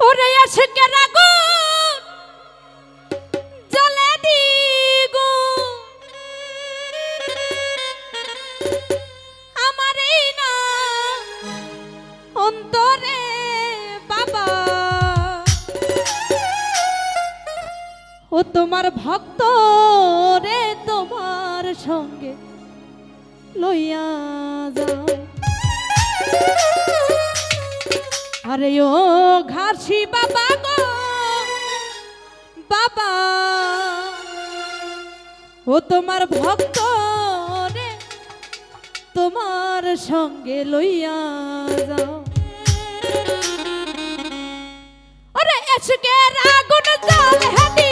ওরে আশকের আগুন জ্বলে দিগো। আমার এই না অন্তরে বাবা। ও তোমার ভক্ত তোমার সঙ্গে লইয়া যাও আরে ও ঘাসি বাবা গো। বাবা, ও তোমার ভক্ত রে, তোমার সঙ্গে লইয়া যাও। আরে এসকের আগুন জল হাতি